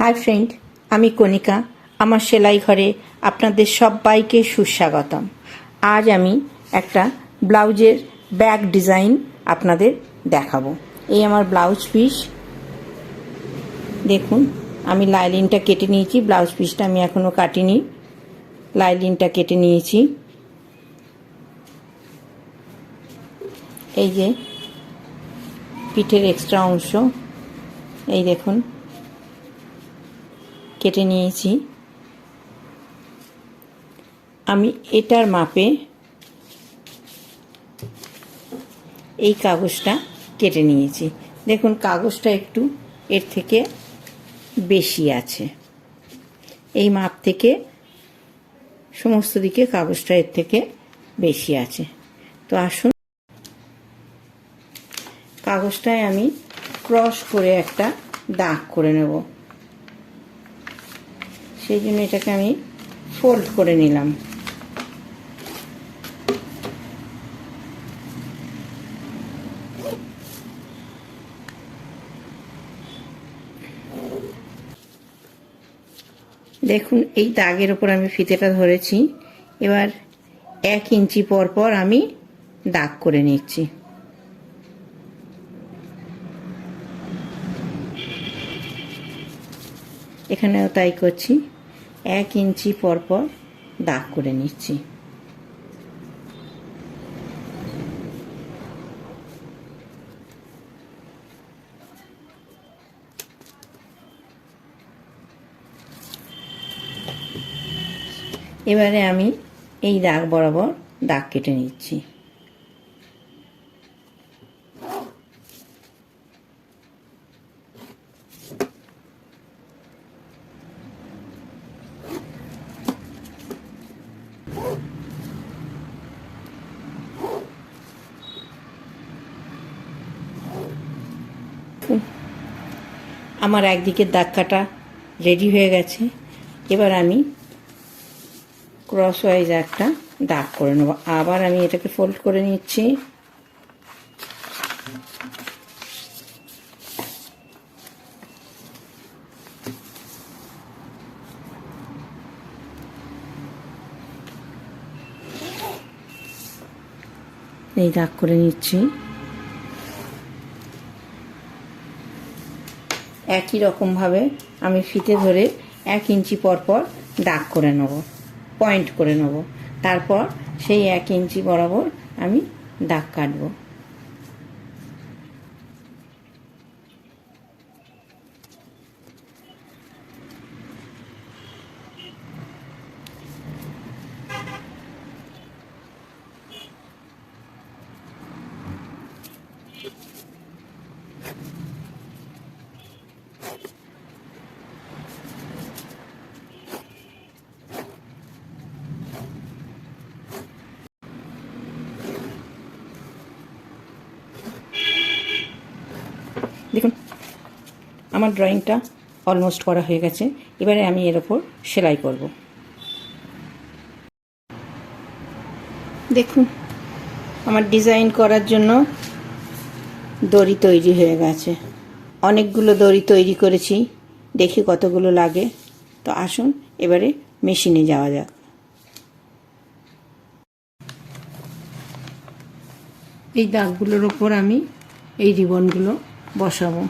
Hi friend, আমি কণিকা। আমার সেলাই ঘরে আপনাদের সবাইকে সুস্বাগতম। আজ আমি একটা ব্লাউজের ব্যাক ডিজাইন আপনাদের দেখাবো। এই আমার ব্লাউজ পিস। দেখুন, আমি লাইলিনটা কেটে নিয়েছি। ব্লাউজ পিসটা আমি এখনও কাটিনি। লাইলিনটা কেটে নিয়েছি। এই যে পিঠের এক্সট্রা অংশ। এই দেখুন কেটে নিয়েছি। আমি এটার মাপে এই কাগজটা কেটে নিয়েছি। দেখুন, কাগজটা একটু এর থেকে বেশি আছে। এই মাপ থেকে সমস্ত দিকে কাগজটা এর থেকে বেশি আছে। তো আসুন, কাগজটায় আমি ক্রস করে একটা দাগ করে নেব। সেই জন্য এটাকে আমি ফোল্ড করে নিলাম। দেখুন, এই দাগের ওপর আমি ফিতেটা ধরেছি। এবার এক ইঞ্চি পর পর আমি দাগ করে নিচ্ছি। এখানেও তাই করছি। এক ইঞ্চি পর পর দাগ করে নিচ্ছি। এবারে আমি এই দাগ বরাবর দাগ কেটে নিচ্ছি। আমার একদিকের দাগ কাটা রেডি হয়ে গেছে। এবার আমি ক্রস ওয়াইজ একটা দাগ করে নেব। আবার আমি এটাকে ফোল্ড করে নিচ্ছি। এই দাগ করে নিচ্ছি। একই রকমভাবে আমি ফিতে ধরে এক ইঞ্চি পরপর পর দাগ করে নেব পয়েন্ট করে নেব। তারপর সেই এক ইঞ্চি বরাবর আমি দাগ কাটবো দেখুন আমার ড্রয়িংটা অলমোস্ট করা হয়ে গেছে। এবারে আমি এর ওপর সেলাই করব। দেখুন, আমার ডিজাইন করার জন্য দড়ি তৈরি হয়ে গেছে। অনেকগুলো দড়ি তৈরি করেছি, দেখি কতগুলো লাগে। তো আসুন, এবারে মেশিনে যাওয়া যাক। এই দাগগুলোর ওপর আমি এই রিবনগুলো বসাবো।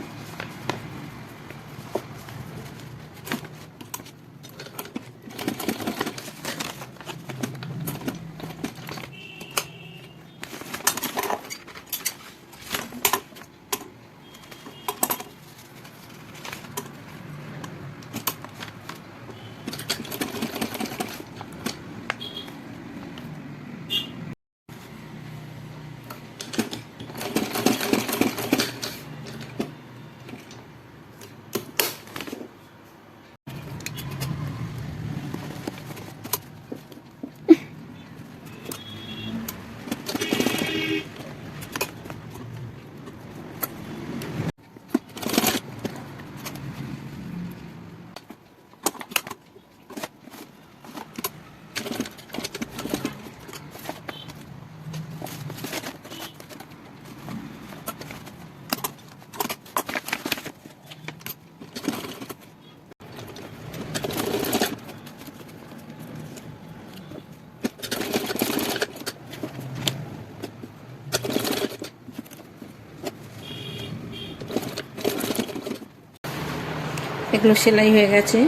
এগুলো সেলাই হয়ে গেছে।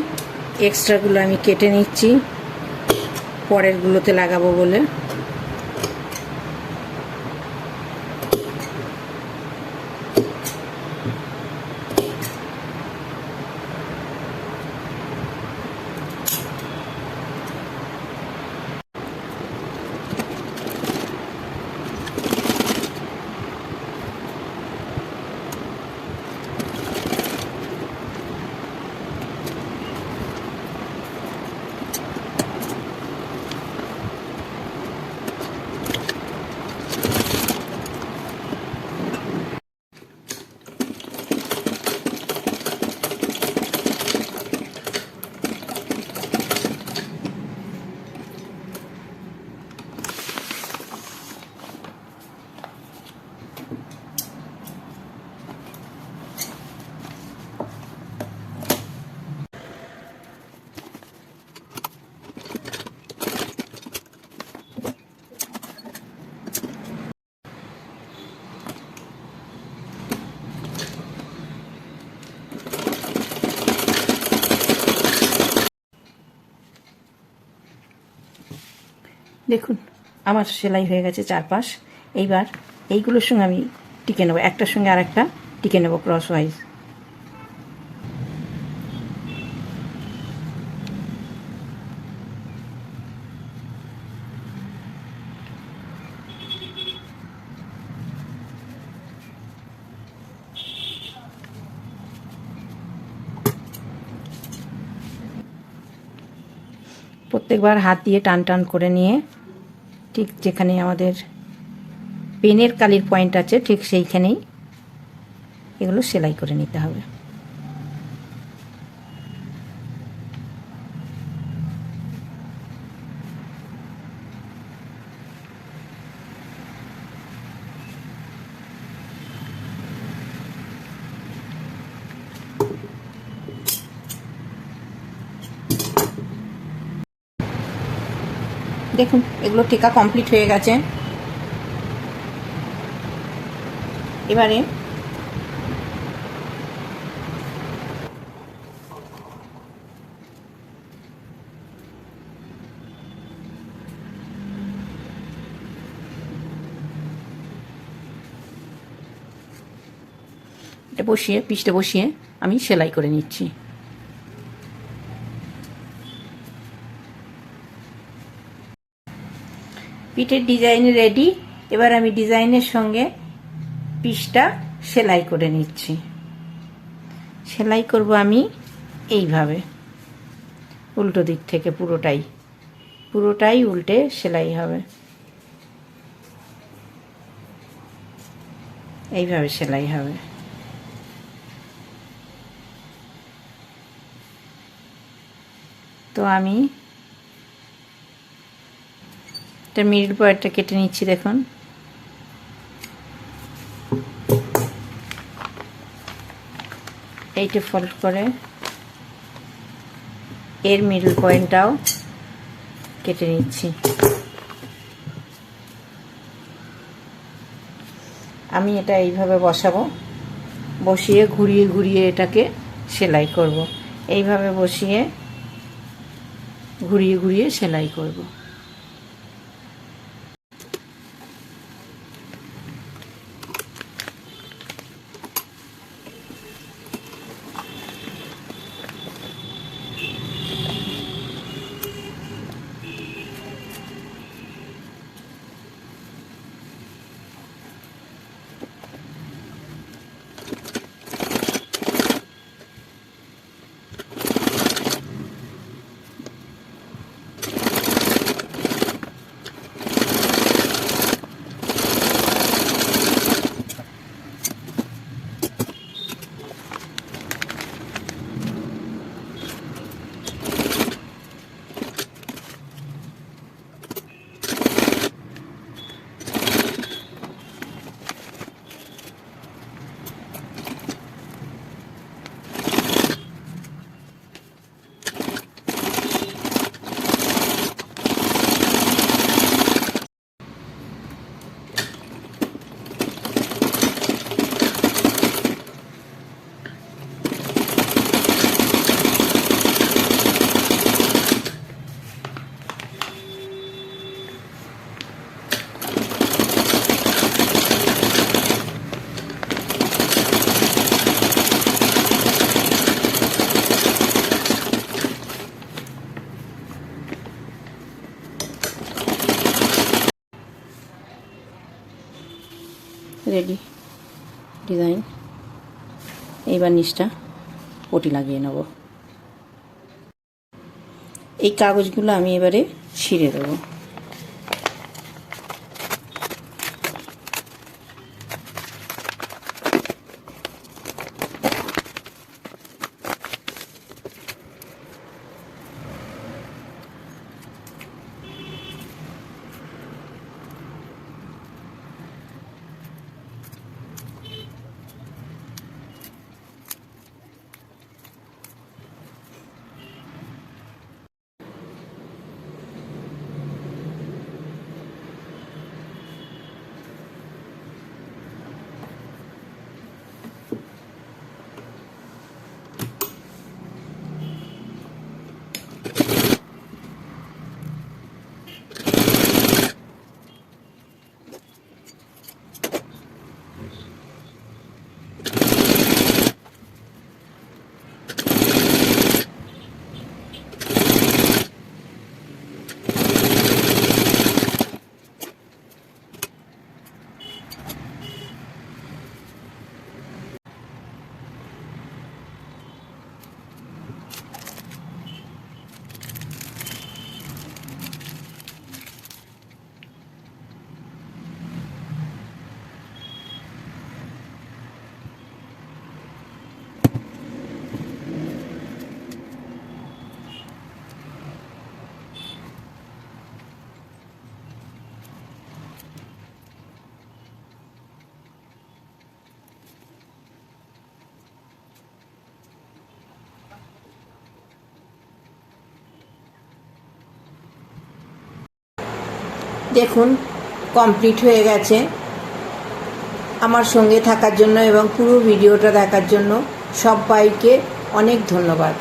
এক্সট্রাগুলো আমি কেটে নিচ্ছি। পরেরগুলোতে লাগাবো বলে। দেখুন, আমার সেলাই হয়ে গেছে চারপাশ। এইবার এইগুলোর সঙ্গে আমি টিকে নেব। একটার সঙ্গে আর একটা টিকে নেব ক্রস ওয়াইজ প্রত্যেকবার হাত দিয়ে টান টান করে নিয়ে ঠিক যেখানে আমাদের পেনের কালির পয়েন্ট আছে ঠিক সেইখানেই এগুলো সেলাই করে নিতে হবে। দেখুন, এগুলো টেকা কমপ্লিট হয়ে গেছে। এবারে এটা বসিয়ে পিসটা বসিয়ে আমি সেলাই করে নিচ্ছি। পিঠের ডিজাইন রেডি এবার আমি ডিজাইনের সঙ্গে পিসটা সেলাই করে নিচ্ছি। সেলাই করব আমি এইভাবে। উল্টো দিক থেকে পুরোটাই। পুরোটাই উল্টে সেলাই হবে। এইভাবে সেলাই হবে। তো আমি এটা মিডিল পয়েন্টটা কেটে নিচ্ছি, দেখুন। এইটা ফল্ট করে এর মিডল পয়েন্টটাও কেটে নিচ্ছি। আমি এটা এইভাবে বসাবো, বসিয়ে ঘুরিয়ে ঘুরিয়ে এটাকে সেলাই করব। এইভাবে বসিয়ে ঘুরিয়ে ঘুরিয়ে সেলাই করব। এইবার নিচটা পটি লাগিয়ে নেব। এই কাগজগুলো আমি এবারে ছিঁড়ে দেবো। দেখুন কমপ্লিট হয়ে গেছে। আমার সঙ্গে থাকার জন্য এবং পুরো ভিডিওটা দেখার জন্য সবাইকে অনেক ধন্যবাদ।